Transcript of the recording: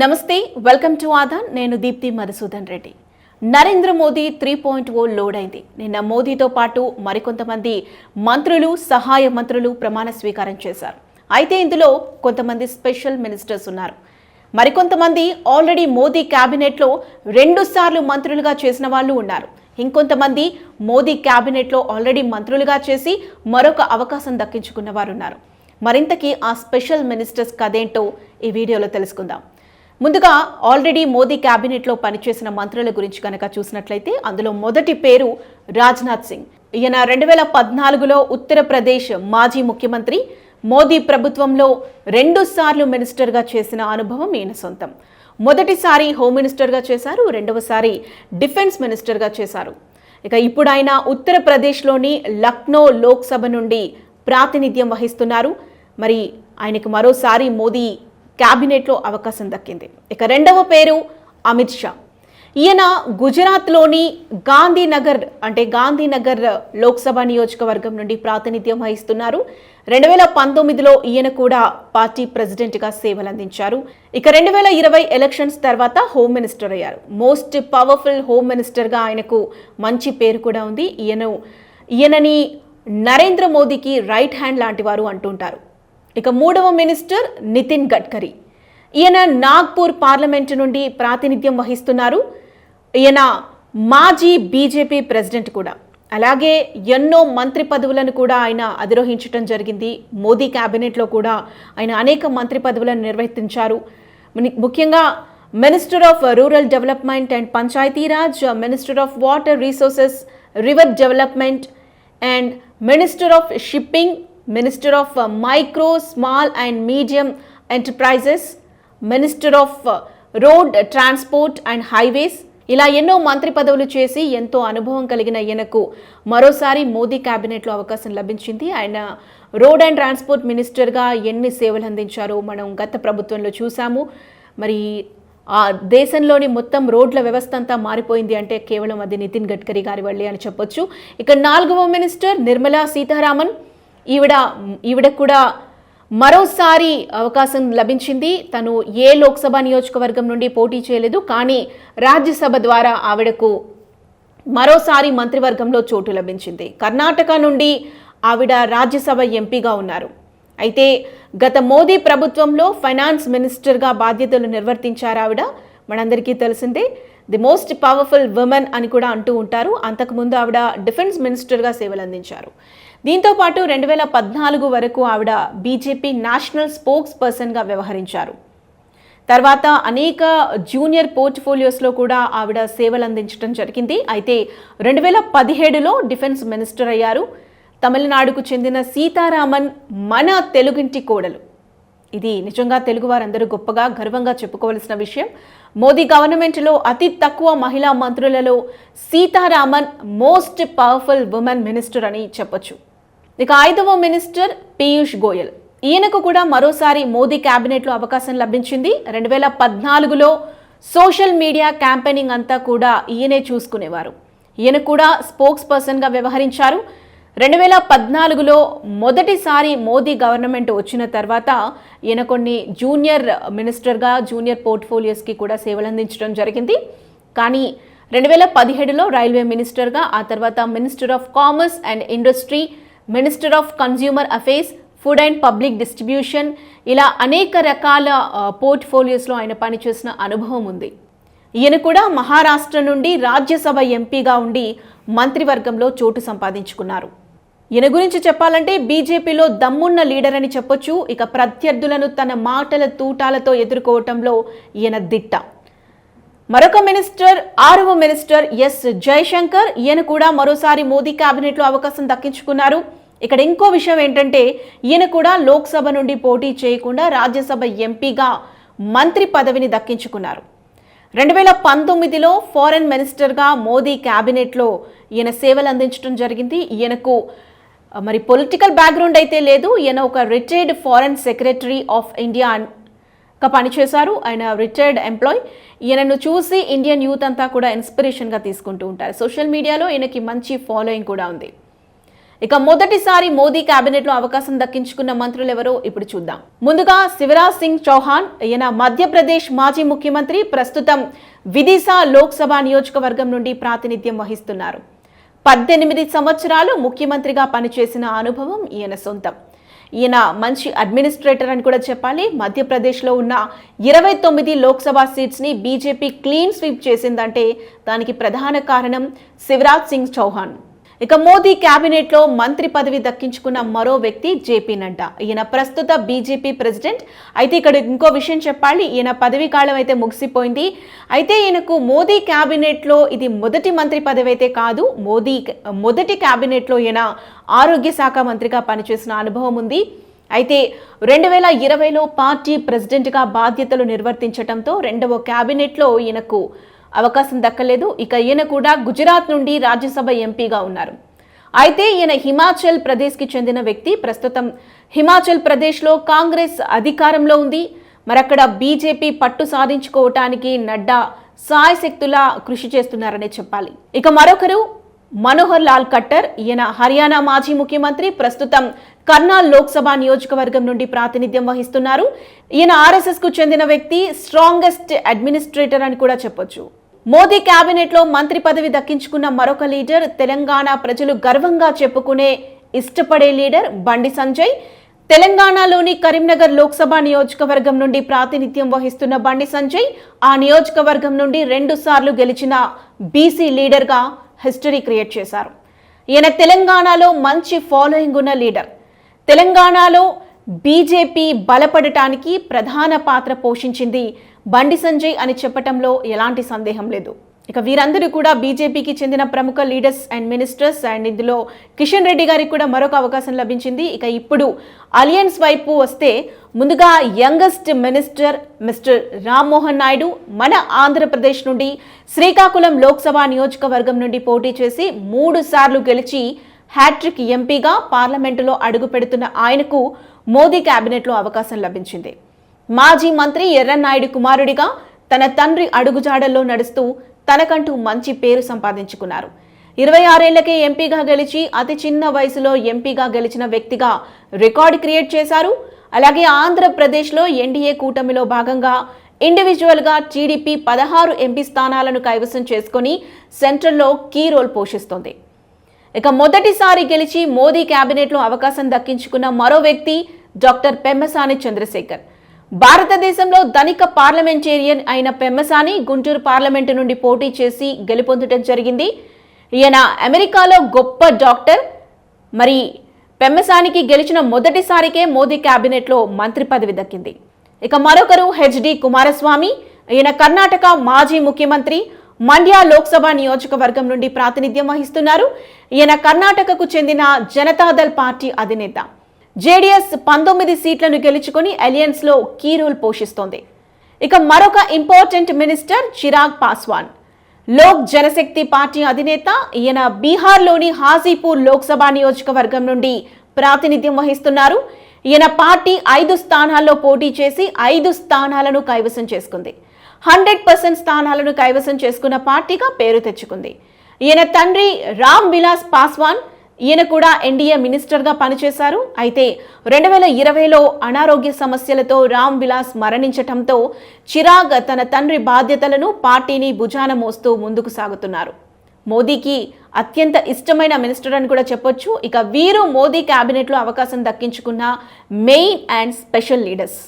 నమస్తే welcome to Aadan. నేను Deepthi Madhusudhan Reddy. Narendra Modi three point O load అయింది నిన్న మోదీతో పాటు మరికొంతమంది మంత్రులు సహాయ మంత్రులు ప్రమాణ స్వీకారం చేశారు. అయితే ఇందులో కొంతమంది స్పెషల్ మినిస్టర్స్ ఉన్నారు. మరికొంతమంది ఆల్రెడీ మోదీ క్యాబినెట్లో రెండు సార్లు మంత్రులుగా చేసిన వాళ్ళు ఉన్నారు. ఇంకొంతమంది మోదీ క్యాబినెట్లో ఆల్రెడీ మంత్రులుగా చేసి మరొక అవకాశం దక్కించుకున్న వారు ఉన్నారు. మరింతకీ ఆ స్పెషల్ మినిస్టర్స్ కదేంటో ఈ వీడియోలో తెలుసుకుందాం. ముందుగా ఆల్రెడీ మోదీ క్యాబినెట్లో పనిచేసిన మంత్రుల గురించి కనుక చూసినట్లయితే అందులో మొదటి పేరు రాజ్నాథ్ సింగ్. ఈయన రెండు వేల పద్నాలుగులో ఉత్తరప్రదేశ్ మాజీ ముఖ్యమంత్రి మోదీ ప్రభుత్వంలో రెండు సార్లు మినిస్టర్గా చేసిన అనుభవం ఈయన సొంతం. మొదటిసారి హోమ్ మినిస్టర్గా చేశారు రెండవసారి డిఫెన్స్ మినిస్టర్గా చేశారు. ఇక ఇప్పుడు ఆయన ఉత్తరప్రదేశ్లోని లక్నో లోక్సభ నుండి ప్రాతినిధ్యం వహిస్తున్నారు. మరి ఆయనకు మరోసారి మోదీ క్యాబినెట్లో అవకాశం దక్కింది. ఇక రెండవ పేరు అమిత్ షా. ఈయన గుజరాత్లోని గాంధీనగర్ అంటే గాంధీనగర్ లోక్సభ నియోజకవర్గం నుండి ప్రాతినిధ్యం వహిస్తున్నారు. రెండు వేల పంతొమ్మిదిలో ఈయన కూడా పార్టీ ప్రెసిడెంట్గా సేవలందించారు. ఇక రెండు వేల ఇరవై ఎలక్షన్స్ తర్వాత హోమ్ మినిస్టర్ అయ్యారు. మోస్ట్ పవర్ఫుల్ హోమ్ మినిస్టర్గా ఆయనకు మంచి పేరు కూడా ఉంది. ఈయన ఈయనని నరేంద్ర మోదీకి రైట్ హ్యాండ్ లాంటి వారు అంటుంటారు. ఇక మూడవ మినిస్టర్ నితిన్ గడ్కరీ. ఈయన నాగ్పూర్ పార్లమెంటు నుండి ప్రాతినిధ్యం వహిస్తున్నారు. ఈయన మాజీ బీజేపీ ప్రెసిడెంట్ కూడా. అలాగే ఎన్నో మంత్రి పదవులను కూడా ఆయన అధిరోహించడం జరిగింది. మోదీ క్యాబినెట్లో కూడా ఆయన అనేక మంత్రి పదవులను నిర్వర్తించారు ముఖ్యంగా minister of rural development and Panchayati Raj minister of water resources river development and minister of shipping minister of micro small and medium enterprises minister of road transport and highways ఇలా ఎన్నో మంత్రి పదవులు చేసి ఎంతో అనుభవం కలిగిన ఈయనకు మరోసారి మోదీ క్యాబినెట్లో అవకాశం లభించింది. ఆయన రోడ్ అండ్ ట్రాన్స్పోర్ట్ మినిస్టర్గా ఎన్ని సేవలు అందించారో మనం గత ప్రభుత్వంలో చూసాము మరి ఆ దేశంలోని మొత్తం రోడ్ల వ్యవస్థ అంతా మారిపోయింది అంటే కేవలం అది నితిన్ గడ్కరీ గారి వల్లే అని చెప్పొచ్చు. ఇక నాలుగవ మినిస్టర్ నిర్మలా సీతారామన్ ఈవిడ ఈవిడ కూడా మరోసారి అవకాశం లభించింది. తను ఏ లోక్సభ నియోజకవర్గం నుండి పోటీ చేయలేదు. కానీ రాజ్యసభ ద్వారా ఆవిడకు మరోసారి మంత్రివర్గంలో చోటు లభించింది. కర్ణాటక నుండి ఆవిడ రాజ్యసభ ఎంపీగా ఉన్నారు. అయితే గత మోదీ ప్రభుత్వంలో ఫైనాన్స్ మినిస్టర్గా బాధ్యతలు నిర్వర్తించారు ఆవిడ. మనందరికీ తెలిసిందే ది మోస్ట్ పవర్ఫుల్ ఉమెన్ అని కూడా అంటూ ఉంటారు. అంతకుముందు ఆవిడ డిఫెన్స్ మినిస్టర్గా సేవలు అందించారు. దీంతో పాటు రెండు వేల పద్నాలుగు వరకు ఆవిడ బీజేపీ నేషనల్ స్పోక్స్ పర్సన్గా వ్యవహరించారు. తర్వాత అనేక జూనియర్ పోర్ట్ఫోలియోస్లో కూడా ఆవిడ సేవలు అందించడం జరిగింది. అయితే రెండు వేల పదిహేడులో డిఫెన్స్ మినిస్టర్ అయ్యారు. తమిళనాడుకు చెందిన సీతారామన్ మన తెలుగింటి కోడలు. ఇది నిజంగా తెలుగు వారందరూ గొప్పగా గర్వంగా చెప్పుకోవలసిన విషయం. మోదీ గవర్నమెంట్లో అతి తక్కువ మహిళా మంత్రులలో Sitharaman most powerful women minister అని చెప్పొచ్చు. ఇక ఐదవ మినిస్టర్ పీయూష్ గోయల్. ఈయనకు కూడా మరోసారి మోదీ క్యాబినెట్లో అవకాశం లభించింది. రెండు వేల పద్నాలుగులో సోషల్ మీడియా క్యాంపెయినింగ్ అంతా కూడా ఈయనే చూసుకునేవారు. ఈయన కూడా స్పోక్స్ పర్సన్గా వ్యవహరించారు. రెండు వేల పద్నాలుగులో మొదటిసారి మోదీ గవర్నమెంట్ వచ్చిన తర్వాత ఈయన కొన్ని జూనియర్ మినిస్టర్గా జూనియర్ పోర్ట్ఫోలియోస్కి కూడా సేవలు అందించడం జరిగింది. కానీ రెండు వేల పదిహేడులో రైల్వే మినిస్టర్గా ఆ తర్వాత minister of commerce and industry minister of consumer affairs food and public distribution ఇలా అనేక రకాల పోర్ట్ఫోలియోస్లో ఆయన పనిచేసిన అనుభవం ఉంది. ఈయన కూడా మహారాష్ట్ర నుండి రాజ్యసభ ఎంపీగా ఉండి మంత్రివర్గంలో చోటు సంపాదించుకున్నారు. ఈయన గురించి చెప్పాలంటే బీజేపీలో దమ్మున్న లీడర్ అని చెప్పొచ్చు. ఇక ప్రత్యర్థులను తన మాటల తూటాలతో ఎదుర్కోవటంలో ఈయన దిట్ట. మరొక మినిస్టర్ ఆరవ మినిస్టర్ ఎస్. జయశంకర్ ఈయన కూడా మరోసారి మోదీ క్యాబినెట్లో అవకాశం దక్కించుకున్నారు. ఇక్కడ ఇంకో విషయం ఏంటంటే ఈయన కూడా లోక్సభ నుండి పోటీ చేయకుండా రాజ్యసభ ఎంపీగా మంత్రి పదవిని దక్కించుకున్నారు. రెండు వేల పంతొమ్మిదిలో ఫారెన్ మినిస్టర్గా మోదీ క్యాబినెట్లో ఈయన సేవలు అందించడం జరిగింది. ఈయనకు మరి పొలిటికల్ బ్యాక్గ్రౌండ్ అయితే లేదు. ఈయన ఒక retired foreign secretary of India గా పనిచేశారు. ఆయన రిటైర్డ్ ఎంప్లాయ్ ఈయనను చూసి ఇండియన్ యూత్ అంతా కూడా ఇన్స్పిరేషన్గా తీసుకుంటూ ఉంటారు. సోషల్ మీడియాలో ఈయనకి మంచి ఫాలోయింగ్ కూడా ఉంది. ఇక మొదటిసారి మోదీ క్యాబినెట్లో అవకాశం దక్కించుకున్న మంత్రులు ఎవరో ఇప్పుడు చూద్దాం. ముందుగా శివరాజ్ సింగ్ చౌహాన్ ఈయన మధ్యప్రదేశ్ మాజీ ముఖ్యమంత్రి ప్రస్తుతం విదిశా లోక్సభ నియోజకవర్గం నుండి ప్రాతినిధ్యం వహిస్తున్నారు. పద్దెనిమిది సంవత్సరాలు ముఖ్యమంత్రిగా పనిచేసిన అనుభవం ఈయన సొంతం. ఈయన మంచి అడ్మినిస్ట్రేటర్ అని కూడా చెప్పాలి. మధ్యప్రదేశ్లో ఉన్న ఇరవై తొమ్మిది లోక్సభ సీట్స్ని బీజేపీ క్లీన్ స్వీప్ చేసిందంటే దానికి ప్రధాన కారణం శివరాజ్ సింగ్ చౌహాన్. ఇక మోదీ కేబినెట్లో మంత్రి పదవి దక్కించుకున్న మరో వ్యక్తి జేపీ నడ్డా. ఈయన ప్రస్తుత బీజేపీ ప్రెసిడెంట్. అయితే ఇక్కడ ఇంకో విషయం చెప్పాలి. ఈయన పదవి కాలం అయితే ముగిసిపోయింది. అయితే ఈయనకు మోదీ కేబినెట్లో ఇది మొదటి మంత్రి పదవి అయితే కాదు. మోదీ మొదటి కేబినెట్లో ఈయన ఆరోగ్య శాఖ మంత్రిగా పనిచేసిన అనుభవం ఉంది. అయితే రెండు వేల ఇరవైలో పార్టీ ప్రెసిడెంట్గా బాధ్యతలు నిర్వర్తించడంతో రెండవ క్యాబినెట్లో ఈయనకు అవకాశం దక్కలేదు. ఇక ఈయన కూడా గుజరాత్ నుండి రాజ్యసభ ఎంపీగా ఉన్నారు. అయితే ఈయన హిమాచల్ ప్రదేశ్కి చెందిన వ్యక్తి. ప్రస్తుతం హిమాచల్ ప్రదేశ్లో కాంగ్రెస్ అధికారంలో ఉంది. మరక్కడ బీజేపీ పట్టు సాధించుకోవటానికి నడ్డా సాయశక్తులా కృషి చేస్తున్నారనే చెప్పాలి. ఇక మరొకరు మనోహర్ లాల్ కట్టర్ ఈయన హర్యానా మాజీ ముఖ్యమంత్రి. ప్రస్తుతం కర్నాల్ లోక్సభ నియోజకవర్గం నుండి ప్రాతినిధ్యం వహిస్తున్నారు. ఈయన ఆర్ఎస్ఎస్కు చెందిన వ్యక్తి స్ట్రాంగెస్ట్ అడ్మినిస్ట్రేటర్ అని కూడా చెప్పొచ్చు. మోదీ క్యాబినెట్లో లో మంత్రి పదవి దక్కించుకున్న మరొక లీడర్ తెలంగాణ ప్రజలు గర్వంగా చెప్పుకునే ఇష్టపడే లీడర్ బండి సంజయ్. తెలంగాణలోని కరీంనగర్ లోక్సభ నియోజకవర్గం నుండి ప్రాతినిధ్యం వహిస్తున్న బండి సంజయ్ ఆ నియోజకవర్గం నుండి రెండు సార్లు గెలిచిన బీసీ లీడర్గా హిస్టరీ క్రియేట్ చేశారు. ఈయన తెలంగాణలో మంచి ఫాలోయింగ్ ఉన్న లీడర్. తెలంగాణలో బీజేపీ బలపడటానికి ప్రధాన పాత్ర పోషించింది బండి సంజయ్ అని చెప్పటంలో ఎలాంటి సందేహం లేదు. ఇక వీరందరూ కూడా బీజేపీకి చెందిన ప్రముఖ లీడర్స్ అండ్ మినిస్టర్స్ అండ్ ఇందులో కిషన్ రెడ్డి గారికి కూడా మరొక అవకాశం లభించింది. ఇక ఇప్పుడు అలియన్స్ వైపు వస్తే ముందుగా youngest minister mister Rammohan Naidu మన ఆంధ్రప్రదేశ్ నుండి శ్రీకాకుళం లోక్సభ నియోజకవర్గం నుండి పోటీ చేసి మూడు సార్లు గెలిచి హ్యాట్రిక్ ఎంపీగా పార్లమెంటులో అడుగుపెడుతున్న ఆయనకు మోదీ కేబినెట్లో అవకాశం లభించింది. మాజీ మంత్రి ఎర్రన్నాయుడు కుమారుడిగా తన తండ్రి అడుగుజాడల్లో నడుస్తూ తనకంటూ మంచి పేరు సంపాదించుకున్నారు. ఇరవై ఆరేళ్ళకే ఎంపీగా గెలిచి అతి చిన్న వయసులో ఎంపీగా గెలిచిన వ్యక్తిగా రికార్డు క్రియేట్ చేశారు. అలాగే ఆంధ్రప్రదేశ్లో ఎన్డీఏ కూటమిలో భాగంగా ఇండివిజువల్గా టీడీపీ పదహారు ఎంపీ స్థానాలను కైవసం చేసుకుని సెంట్రల్లో కీ రోల్ పోషిస్తోంది. ఇక మొదటిసారి గెలిచి మోదీ క్యాబినెట్లో అవకాశం దక్కించుకున్న మరో వ్యక్తి డాక్టర్ పెమ్మసాని చంద్రశేఖర్. భారతదేశంలో ధనిక పార్లమెంటేరియన్ అయిన పెమ్మసాని గుంటూరు పార్లమెంటు నుండి పోటీ చేసి గెలుపొందడం జరిగింది. ఈయన అమెరికాలో గొప్ప డాక్టర్. మరి పెమ్మసానికి గెలిచిన మొదటిసారికే మోదీ క్యాబినెట్లో మంత్రి పదవి దక్కింది. ఇక మరొకరు హెచ్డి కుమారస్వామి. ఈయన కర్ణాటక మాజీ ముఖ్యమంత్రి మండ్య లోక్సభ నియోజకవర్గం నుండి ప్రాతినిధ్యం వహిస్తున్నారు. ఈయన కర్ణాటకకు చెందిన జనతాదళ్ పార్టీ అధినేత. జేడీఎస్ పంతొమ్మిది సీట్లను గెలుచుకుని అలియన్స్లో కీ రోల్ పోషిస్తోంది. ఇక మరొక important minister Chirag Paswan. Lok Janshakti party అధినేత ఈయన బీహార్లోని హాజీపూర్ లోక్సభ నియోజకవర్గం నుండి ప్రాతినిధ్యం వహిస్తున్నారు. ఈయన పార్టీ ఐదు స్థానాల్లో పోటీ చేసి ఐదు స్థానాలను కైవసం చేసుకుంది. హండ్రెడ్ పర్సెంట్ స్థానాలను కైవసం చేసుకున్న పార్టీగా పేరు తెచ్చుకుంది. ఈయన తండ్రి రామ్ విలాస్ పాస్వాన్ ఈయన కూడా ఎన్డీఏ మినిస్టర్గా పనిచేశారు. అయితే రెండు వేల ఇరవైలో అనారోగ్య సమస్యలతో రామ్ విలాస్ మరణించటంతో చిరాగ్ తన తండ్రి బాధ్యతలను పార్టీని భుజాన మోస్తూ ముందుకు సాగుతున్నారు. మోదీకి అత్యంత ఇష్టమైన మినిస్టర్ అని కూడా చెప్పొచ్చు. ఇక వీరు మోదీ క్యాబినెట్లో అవకాశం దక్కించుకున్న మెయిన్ అండ్ స్పెషల్ లీడర్స్.